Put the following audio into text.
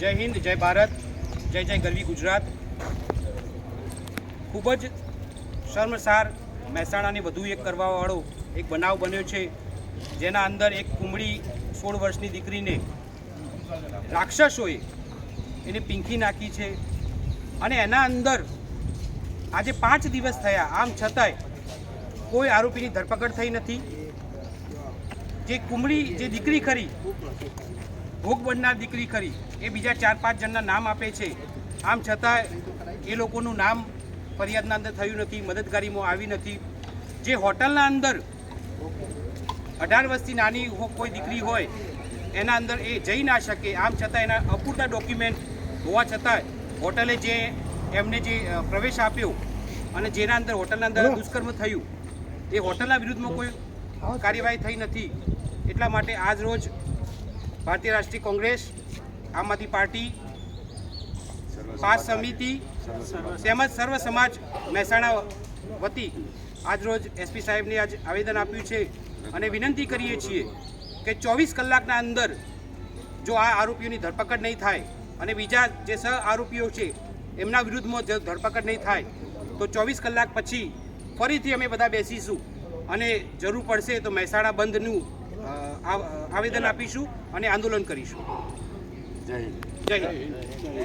જય હિન્દ, જય ભારત, જય જય ગરવી ગુજરાત. ખૂબ જ શર્મસાર મહેસાણાને વધુ એક કરવાવાળો એક બનાવ બન્યો છે, જેના અંદર એક કુંબળી સોળ વર્ષની દીકરીને રાક્ષસોએ એને પિંકી નાખી છે અને એના અંદર આજે પાંચ દિવસ થયા, આમ છતાંય કોઈ આરોપીની ધરપકડ થઈ નથી. જે કુંબળી, જે દીકરી ખરી ભોગ બનનાર દીકરી ખરી. એ બીજા ચાર પાંચ જણના નામ આપે છે. આમ છતાં એ લોકોનું નામ ફરિયાદના અંદર થયું નથી મદદગારીમાં આવી નથી. જે હોટલના અંદર અઢાર વર્ષથી નાની કોઈ દીકરી હોય એના અંદર એ જઈ ના શકે. આમ છતાં એના અપૂરતા ડોક્યુમેન્ટ હોવા છતાં હોટલે જે એમને જે પ્રવેશ આપ્યો અને જેના અંદર હોટલના અંદર દુષ્કર્મ થયું એ હોટલના વિરુદ્ધમાં કોઈ કાર્યવાહી થઈ નથી. એટલા માટે આજ રોજ ભારતીય રાષ્ટ્રીય કોંગ્રેસ, આમ આદમી પાર્ટી પાસ સમિતિ, તેમજ સર્વ સમાજ મહેસાણા વતી આજરોજ એસપી સાહેબને આજ આવેદન આપ્યું છે અને વિનંતી કરીએ છીએ કે ચોવીસ કલાકના અંદર જો આ આરોપીઓની ધરપકડ નહીં થાય અને બીજા જે સહ આરોપીઓ છે, એમના વિરુદ્ધમાં જો ધરપકડ નહીં થાય, તો ચોવીસ કલાક પછી ફરીથી અમે બધા બેસીશું અને જરૂર પડશે તો મહેસાણા બંધનું આવેદન આપીશું અને આંદોલન કરીશું. જય હિન્દ. જય હિન્દ.